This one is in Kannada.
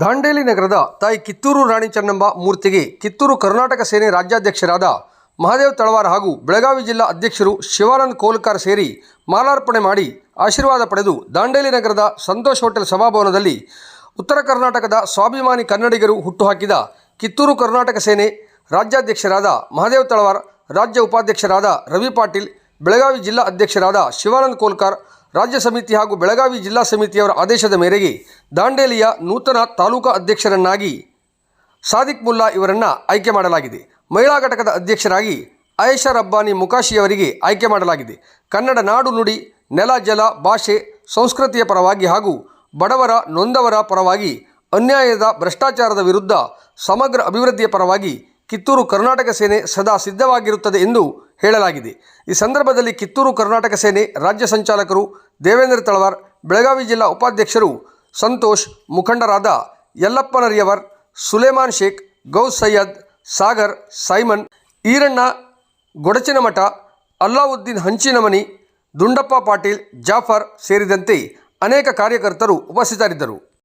ದಾಂಡೇಲಿ ನಗರದ ತಾಯಿ ಕಿತ್ತೂರು ರಾಣಿ ಚೆನ್ನಮ್ಮ ಮೂರ್ತಿಗೆ ಕಿತ್ತೂರು ಕರ್ನಾಟಕ ಸೇನೆ ರಾಜ್ಯಾಧ್ಯಕ್ಷರಾದ ಮಹಾದೇವ್ ತಳವಾರ ಹಾಗೂ ಬೆಳಗಾವಿ ಜಿಲ್ಲಾ ಅಧ್ಯಕ್ಷರು ಶಿವಾನಂದ್ ಕೋಲ್ಕಾರ್ ಸೇರಿ ಮಾಲಾರ್ಪಣೆ ಮಾಡಿ ಆಶೀರ್ವಾದ ಪಡೆದು ದಾಂಡೇಲಿ ನಗರದ ಸಂತೋಷ್ ಹೋಟೆಲ್ ಸಭಾಭವನದಲ್ಲಿ ಉತ್ತರ ಕರ್ನಾಟಕದ ಸ್ವಾಭಿಮಾನಿ ಕನ್ನಡಿಗರು ಹುಟ್ಟುಹಾಕಿದ ಕಿತ್ತೂರು ಕರ್ನಾಟಕ ಸೇನೆ ರಾಜ್ಯಾಧ್ಯಕ್ಷರಾದ ಮಹಾದೇವ್ ತಳವಾರ್, ರಾಜ್ಯ ಉಪಾಧ್ಯಕ್ಷರಾದ ರವಿ ಪಾಟೀಲ್, ಬೆಳಗಾವಿ ಜಿಲ್ಲಾ ಅಧ್ಯಕ್ಷರಾದ ಶಿವಾನಂದ್ ಕೋಲ್ಕಾರ್ ರಾಜ್ಯ ಸಮಿತಿ ಹಾಗೂ ಬೆಳಗಾವಿ ಜಿಲ್ಲಾ ಸಮಿತಿಯವರ ಆದೇಶದ ಮೇರೆಗೆ ದಾಂಡೇಲಿಯ ನೂತನ ತಾಲೂಕಾ ಅಧ್ಯಕ್ಷರನ್ನಾಗಿ ಸಾದಿಕ್ ಮುಲ್ಲಾ ಇವರನ್ನು ಆಯ್ಕೆ ಮಾಡಲಾಗಿದೆ. ಮಹಿಳಾ ಘಟಕದ ಅಧ್ಯಕ್ಷರಾಗಿ ಆಯೇಷಾ ರಬ್ಬಾನಿ ಮುಖಾಶಿಯವರಿಗೆ ಆಯ್ಕೆ ಮಾಡಲಾಗಿದೆ. ಕನ್ನಡ ನಾಡು ನುಡಿ, ನೆಲ, ಜಲ, ಭಾಷೆ, ಸಂಸ್ಕೃತಿಯ ಪರವಾಗಿ ಹಾಗೂ ಬಡವರ ನೊಂದವರ ಪರವಾಗಿ ಅನ್ಯಾಯದ ಭ್ರಷ್ಟಾಚಾರದ ವಿರುದ್ಧ ಸಮಗ್ರ ಅಭಿವೃದ್ಧಿಯ ಪರವಾಗಿ ಕಿತ್ತೂರು ಕರ್ನಾಟಕ ಸೇನೆ ಸದಾ ಸಿದ್ಧವಾಗಿರುತ್ತದೆ ಎಂದು ಹೇಳಲಾಗಿದೆ. ಈ ಸಂದರ್ಭದಲ್ಲಿ ಕಿತ್ತೂರು ಕರ್ನಾಟಕ ಸೇನೆ ರಾಜ್ಯ ಸಂಚಾಲಕರು ದೇವೇಂದ್ರ ತಳವಾರ್, ಬೆಳಗಾವಿ ಜಿಲ್ಲಾ ಉಪಾಧ್ಯಕ್ಷರು ಸಂತೋಷ್, ಮುಖಂಡರಾದ ಯಲ್ಲಪ್ಪನರಿಯವರ್ ಸುಲೇಮಾನ್ ಶೇಖ್, ಗೌಸ್ ಸೈಯದ್, ಸಾಗರ್, ಸೈಮನ್, ಈರಣ್ಣ, ಗೊಡಚಿನಮಠ, ಅಲ್ಲಾವುದ್ದೀನ್ ಹಂಚಿನಮನಿ, ದುಂಡಪ್ಪ ಪಾಟೀಲ್, ಜಾಫರ್ ಸೇರಿದಂತೆ ಅನೇಕ ಕಾರ್ಯಕರ್ತರು ಉಪಸ್ಥಿತರಿದ್ದರು.